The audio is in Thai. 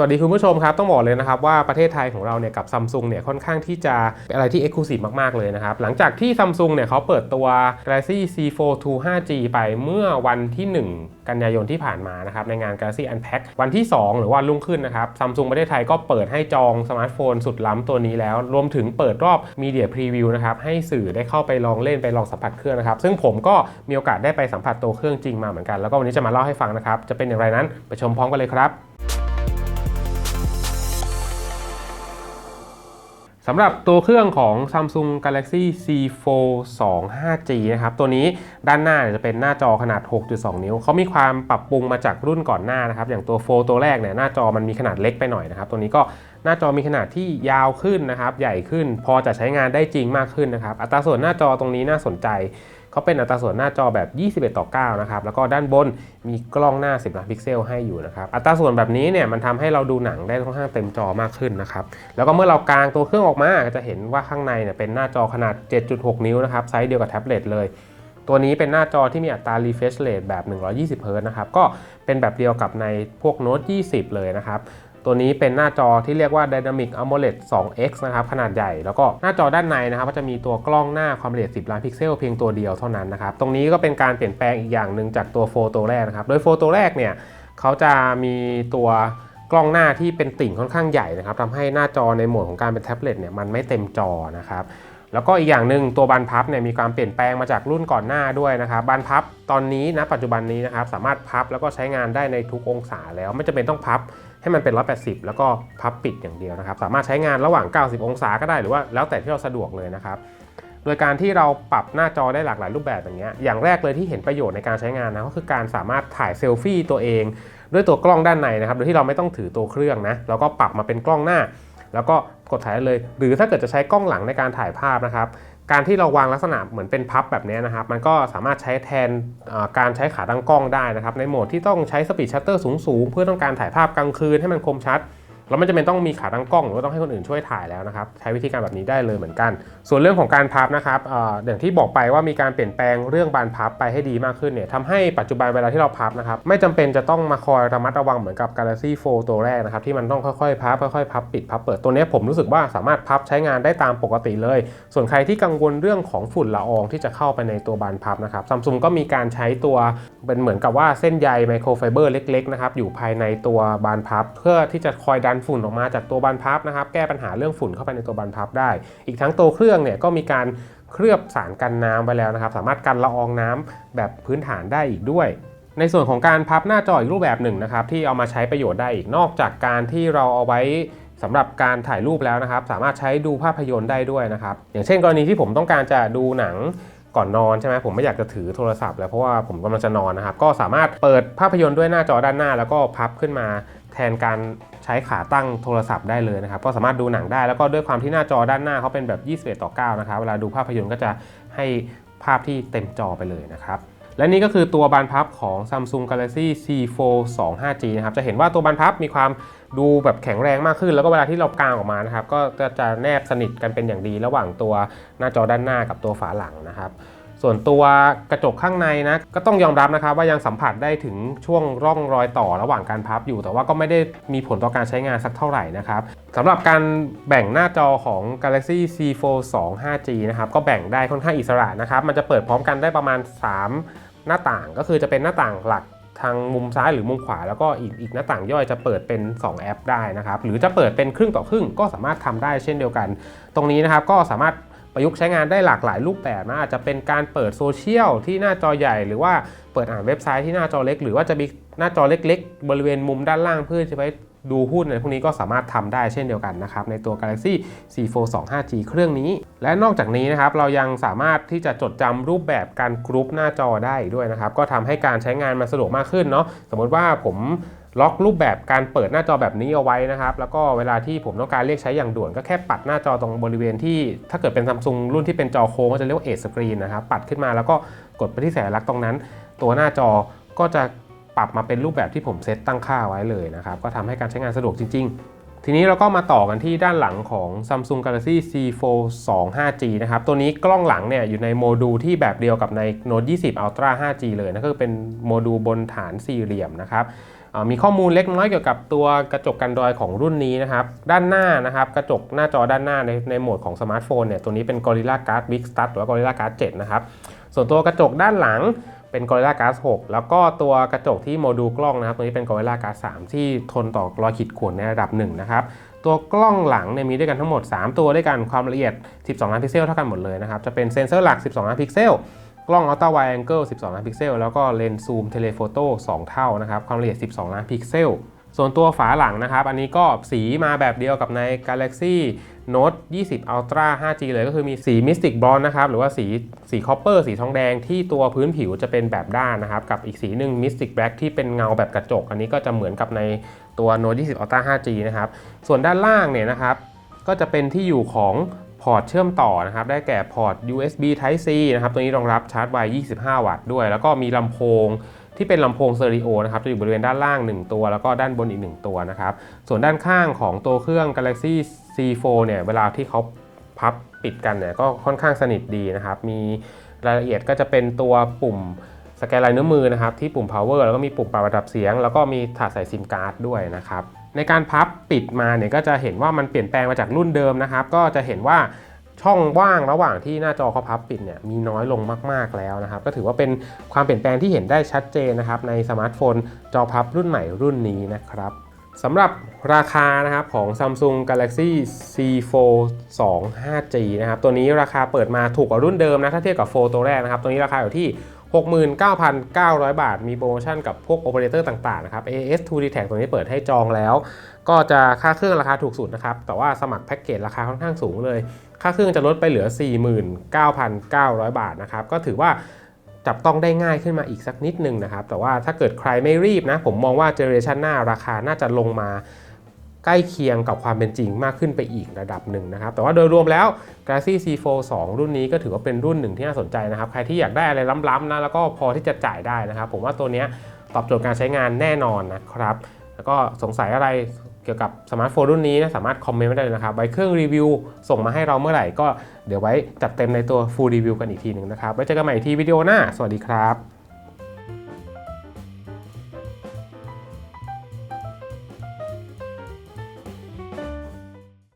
สวัสดีคุณผู้ชมครับ ต้องบอกเลยนะครับว่าประเทศไทยของเราเนี่ยกับซัมซุงเนี่ยค่อนข้างที่จะอะไรที่ Exclusive มาก ๆ เลยนะครับ หลังจากที่ซัมซุงเนี่ยเขาเปิดตัว Galaxy C4 II 5G ไปเมื่อวันที่ 1 กันยายนที่ผ่านมานะครับในงาน Galaxy Unpack วันที่ 2 หรือว่ารุ่งขึ้นนะครับซัมซุงประเทศไทยก็เปิดให้จองสมาร์ทโฟนสุดล้ำตัวนี้แล้ว รวมถึงเปิดรอบ Media Preview นะครับให้สื่อได้เข้าไปลองเล่นไปลองสัมผัสเครื่องนะครับซึ่งผมก็มีโอกาสได้ไปสัมผัสตัวเครื่องจริงมาเหมือนกันแล้วก็วันนี้จะมาเล่าให้ฟังนะครับจะเป็นอย่างไรนั้นไปชมพร้อมกันเลยครับ สำหรับตัวเครื่องของ Samsung Galaxy C4 2 5G นะครับ ตัวนี้ด้านหน้าจะเป็นหน้าจอขนาด 6.2 นิ้ว เขามีความปรับปรุงมาจากรุ่นก่อนหน้านะครับ อย่างตัว4ตัวแรกเนี่ยหน้าจอมันมีขนาดเล็กไปหน่อยนะครับ ตัวนี้ก็หน้าจอมีขนาดที่ยาวขึ้นนะครับ ใหญ่ขึ้น พอจะใช้งานได้จริงมากขึ้นนะครับ อัตราส่วนหน้าจอตรงนี้น่าสนใจ เขาเป็นอัตราส่วนหน้าจอแบบ 21 ต่อ 9 นะครับ แล้วก็ด้านบนมีกล้องหน้า 10ล้านพิกเซลให้อยู่นะครับ อัตราส่วนแบบนี้เนี่ยมันทำให้เราดูหนังได้ค่อนข้างเต็มจอมากขึ้นนะครับ แล้วก็เมื่อเรากางตัวเครื่องออกมาก็จะเห็นว่าข้างในเนี่ยเป็นหน้าจอขนาด 7.6 นิ้วนะครับ ไซส์เดียวกับแท็บเล็ตเลยตัวนี้เป็นหน้าจอที่มีอัตรา refresh rate แบบ 120 Hz นะครับ ก็เป็นแบบเดียวกับในพวก Note 20 เลยนะครับ ตัวนี้เป็นหน้าจอที่เรียกว่า Dynamic AMOLED 2X นะครับ ขนาดใหญ่ แล้วก็หน้าจอด้านในนะครับก็จะมีตัวกล้องหน้าความละเอียด 10 ล้านพิกเซลเพียงตัวเดียวเท่านั้นนะครับ ตรงนี้ก็เป็นการเปลี่ยนแปลงอีกอย่างหนึ่งจากตัว4ตัวแรกนะครับ โดย4ตัวแรกเนี่ยเขาจะมีตัวกล้องหน้าที่เป็นติ่งค่อนข้างใหญ่นะครับทำให้หน้าจอในโหมดของการเป็นแท็บเล็ตเนี่ยมันไม่เต็มจอนะครับแล้วก็อีกอย่างหนึ่งตัวบานพับเนี่ยมีความเปลี่ยนแปลงมาจากรุ่นก่อนหน้าด้วยนะครับบานพับตอนนี้นะปัจจุบันนี้นะครับสามารถพับแล้วก็ใช้งานได้ในทุกองศาแล้วไม่จำเป็นต้องพับ ให้มันเป็น 180 แล้วก็พับปิดอย่างเดียวนะครับ สามารถใช้งานระหว่าง 90 องศาก็ได้หรือว่าแล้วแต่ที่เราสะดวกเลยนะครับ โดยการที่เราปรับหน้าจอได้หลากหลายรูปแบบอย่างเงี้ย อย่างแรกเลยที่เห็นประโยชน์ในการใช้งานนะก็คือการสามารถถ่ายเซลฟี่ตัวเอง ด้วยตัวกล้องด้านในนะครับ โดยที่เราไม่ต้องถือตัวเครื่องนะ แล้วก็ปรับมาเป็นกล้องหน้า แล้วก็กดถ่ายเลย หรือถ้าเกิดจะใช้กล้องหลังในการถ่ายภาพนะครับ การที่เราวางลักษณะเหมือนเป็นพับแบบนี้นะครับ มันก็สามารถใช้แทนการใช้ขาตั้งกล้องได้นะครับ ในโหมดที่ต้องใช้สปีดชัตเตอร์สูงๆ เพื่อต้องการถ่ายภาพกลางคืนให้มันคมชัด แล้วมันจะเป็นต้องมีขาตั้งกล้องหรือว่าต้องให้คนอื่นช่วยถ่ายแล้วนะครับใช้วิธีการแบบนี้ได้เลยเหมือนกัน ส่วนเรื่องของการพับนะครับเอ่ออย่างที่บอกไปว่ามีการเปลี่ยนแปลงเรื่องบานพับไปให้ดีมากขึ้นเนี่ยทำให้ปัจจุบันเวลาที่เราพับนะครับไม่จำเป็นจะต้องมาคอยระมัดระวังเหมือนกับ Galaxy 4 ตัวแรกนะครับที่มันต้องค่อยๆพับค่อยๆพับปิดพับเปิดตัวนี้ผมรู้สึกว่าสามารถพับใช้งานได้ตามปกติเลย ส่วนใครที่กังวลเรื่องของฝุ่นละอองที่จะเข้าไปในตัวบานพับนะครับซัมซุงก็มีการใช้ตัวเป็นเหมือนกับว่าเส้นใยไมโครไฟเบอร์เล็กๆนะครับอยู่ภายในตัวบานพับ เพื่อที่จะคอยดันฝุ่นออกมาจากตัวบานพับนะครับ แก้ปัญหาเรื่องฝุ่นเข้าไปในตัวบานพับได้ อีกทั้งตัวเครื่องเนี่ยก็มีการเคลือบสารกันน้ำไว้แล้วนะครับ สามารถกันละอองน้ำแบบพื้นฐานได้อีกด้วยในส่วนของการพับหน้าจออีกรูปแบบหนึ่งนะครับที่เอามาใช้ประโยชน์ได้อีกนอกจากการที่เราเอาไว้สำหรับการถ่ายรูปแล้วนะครับ สามารถใช้ดูภาพยนตร์ได้ด้วยนะครับ อย่างเช่นกรณีที่ผมต้องการจะดูหนังก่อนนอนใช่ไหมผมไม่อยากจะถือโทรศัพท์แล้วเพราะว่าผมกำลังจะนอนนะครับ ก็สามารถเปิดภาพยนตร์ด้วยหน้าจอด้านหน้า แล้วก็พับขึ้นมา ทนการใช้ขาตั้งโทรศัพท์ได้เลยนะครับ ก็สามารถดูหนังได้แล้วก็ด้วยความที่หน้าจอด้านหน้าเขาเป็นแบบ 21 ต่อ 9 นะครับ เวลาดูภาพยนตร์ก็จะให้ภาพที่เต็มจอไปเลยนะครับและนี่ก็คือตัวบานพับของ Samsung Galaxy C4 2 5G นะครับ จะเห็นว่าตัวบานพับมีความดูแบบแข็งแรงมากขึ้น แล้วก็เวลาที่เรากางออกมานะครับ ก็จะแนบสนิทกันเป็นอย่างดีระหว่างตัวหน้าจอด้านหน้ากับตัวฝาหลังนะครับ ส่วนตัวกระจกข้างในนะก็ต้องยอมรับนะครับว่ายังสัมผัสได้ถึงช่วงร่องรอยต่อระหว่างการพับอยู่ แต่ว่าก็ไม่ได้มีผลต่อการใช้งานสักเท่าไหร่นะครับสำหรับการแบ่งหน้าจอของ Galaxy C4 2 5G นะครับก็แบ่งได้ค่อนข้างอิสระนะครับมันจะเปิดพร้อมกันได้ประมาณ 3 หน้าต่าง ก็คือจะเป็นหน้าต่างหลักทางมุมซ้ายหรือมุมขวาแล้วก็อีกอีกหน้าต่างย่อยจะเปิดเป็น 2 แอปได้นะครับหรือจะเปิดเป็นครึ่งต่อครึ่งก็สามารถทำได้เช่นเดียวกัน ตรงนี้นะครับก็สามารถ ประยุกต์ใช้งานได้หลากหลายรูปแบบนะอาจจะเป็นการเปิดโซเชียลที่หน้าจอใหญ่ หรือว่าเปิดอ่านเว็บไซต์ที่หน้าจอเล็ก หรือว่าจะมีหน้าจอเล็ก ๆ บริเวณมุมด้านล่างเพื่อจะไปดูหุ้นอะไรพวกนี้ก็สามารถทำได้เช่นเดียวกันนะครับในตัว Galaxy C4 2 5G เครื่องนี้ และนอกจากนี้นะครับเรายังสามารถที่จะจดจำรูปแบบการกรุ๊ปหน้าจอได้ด้วยนะครับก็ทำให้การใช้งานมันสะดวกมากขึ้นเนาะสมมติว่าผม ล็อกรูปแบบการเปิดหน้าจอแบบนี้เอาไว้นะครับ แล้วก็เวลาที่ผมต้องการเรียกใช้อย่างด่วนก็แค่ปัดหน้าจอตรงบริเวณที่ถ้าเกิดเป็นซัมซุงรุ่นที่เป็นจอโค้งก็จะเรียกว่าเอสกรีนนะครับ ปัดขึ้นมาแล้วก็กดไปที่สัญลักตรงนั้น ตัวหน้าจอก็จะปรับมาเป็นรูปแบบที่ผมเซตตั้งค่าไว้เลยนะครับ ก็ทำให้การใช้งานสะดวกจริง ๆ ทีนี้เราก็มาต่อกันที่ด้านหลังของ Samsung Galaxy C4 2 5G นะครับ ตัวนี้กล้องหลังเนี่ยอยู่ในโมดูลที่แบบเดียวกับใน Note 20 Ultra 5G เลยนะก็คือเป็นโมดูลบนฐานสี่เหลี่ยมนะครับมีข้อมูลเล็กน้อยเกี่ยวกับตัวกระจกกันรอยของรุ่นนี้นะครับ ด้านหน้านะครับ กระจกหน้าจอด้านหน้าในในโหมดของสมาร์ทโฟนเนี่ยตัวนี้เป็น Gorilla Glass Big Stud หรือว่า Gorilla Glass 7 นะครับ ส่วนตัวกระจกด้านหลัง เป็น Gorilla Glass 6 แล้วก็ตัวกระจกที่โมดูลกล้องนะครับตัวนี้เป็น Gorilla Glass 3 ที่ทนต่อรอยขีดข่วนในระดับหนึ่งนะครับตัวกล้องหลังเนี่ยมีด้วยกันทั้งหมด 3 ตัวด้วยกันความละเอียด 12 ล้านพิกเซลเท่ากันหมดเลยนะครับจะเป็นเซนเซอร์หลัก 12 ล้านพิกเซลกล้อง Ultra Wide Angle 12 ล้านพิกเซลแล้วก็เลนส์ซูมเทเลโฟโต้2เท่านะครับความละเอียด 12 ล้านพิกเซล ส่วนตัวฝาหลังนะครับ อันนี้ก็สีมาแบบเดียวกับใน Galaxy Note 20 Ultra 5G เลยก็คือมีสี Mystic Bronze นะครับ หรือว่าสีสีคอปเปอร์สีทองแดงที่ตัวพื้นผิวจะเป็นแบบด้านนะครับ กับอีกสีหนึ่ง Mystic Black ที่เป็นเงาแบบกระจก อันนี้ก็จะเหมือนกับในตัว Note 20 Ultra 5G นะครับ ส่วนด้านล่างเนี่ยนะครับ ก็จะเป็นที่อยู่ของพอร์ตเชื่อมต่อนะครับ ได้แก่พอร์ต USB Type C นะครับ ตัวนี้รองรับชาร์จไว 25 วัตต์ด้วย แล้วก็มีลำโพง ที่เป็นลำโพงสเตอริโอนะครับจะอยู่บริเวณด้านล่าง 1 ตัว แล้วก็ด้านบนอีก 1 ตัวนะครับส่วนด้านข้างของตัวเครื่อง Galaxy C4 เนี่ยเวลาที่เขาพับปิดกันเนี่ยก็ค่อนข้างสนิทดีนะครับมีรายละเอียดก็จะเป็นตัวปุ่มสแกนลายนิ้วมือนะครับที่ปุ่ม power แล้วก็มีปุ่มปรับระดับเสียง แล้วก็มีถาดใส่ซิมการ์ดด้วยนะครับในการพับปิดมาเนี่ยก็จะเห็นว่ามันเปลี่ยนแปลงมาจากรุ่นเดิมนะครับก็จะเห็นว่า ช่องว่างระหว่างที่หน้าจอเขาพับปิดเนี่ยมีน้อยลงมาก ๆ แล้วนะครับ ก็ถือว่าเป็นความเปลี่ยนแปลงที่เห็นได้ชัดเจนนะครับ ในสมาร์ทโฟนจอพับรุ่นใหม่รุ่นนี้นะครับสำหรับราคานะครับของ Samsung Galaxy C4 2 5G นะครับ ตัวนี้ราคาเปิดมาถูกกว่ารุ่นเดิมนะ ถ้าเทียบกับโฟตัวแรกนะครับ ตัวนี้ราคาอยู่ที่ 69,900 บาท มีโปรโมชั่นกับพวกโอเปอเรเตอร์ต่างๆนะครับ AS 2 d t a c ตัวนี้เปิดให้จองแล้ว ก็จะค่าเครื่องราคาถูกสุดนะครับ แต่ว่าสมัครแพ็กเกจราคาค่อนข้างสูงเลย ค่าเครื่องจะลดไปเหลือ 49,900 บาทนะครับ ก็ถือว่าจับต้องได้ง่ายขึ้นมาอีกสักนิดนึงนะครับ แต่ว่าถ้าเกิดใครไม่รีบนะ ผมมองว่าเจเนอเรชันหน้าราคาน่าจะลงมา ใกล้เคียงกับความเป็นจริงมากขึ้นไปอีกระดับหนึ่งนะครับ แต่ว่าโดยรวมแล้ว Galaxy C4 2รุ่นนี้ก็ถือว่าเป็นรุ่นหนึ่งที่น่าสนใจนะครับ ใครที่อยากได้อะไรล้ำๆนะแล้วก็พอที่จะจ่ายได้นะครับ ผมว่าตัวนี้ตอบโจทย์การใช้งานแน่นอนนะครับ แล้วก็สงสัยอะไรเกี่ยวกับสมาร์ทโฟนรุ่นนี้นะสามารถคอมเมนต์มาได้เลยนะครับ ไว้เครื่องรีวิวส่งมาให้เราเมื่อไหร่ก็เดี๋ยวไว้จัดเต็มในตัว full review กันอีกทีหนึ่งนะครับไว้เจอกันใหม่ที่วิดีโอหน้า สวัสดีครับ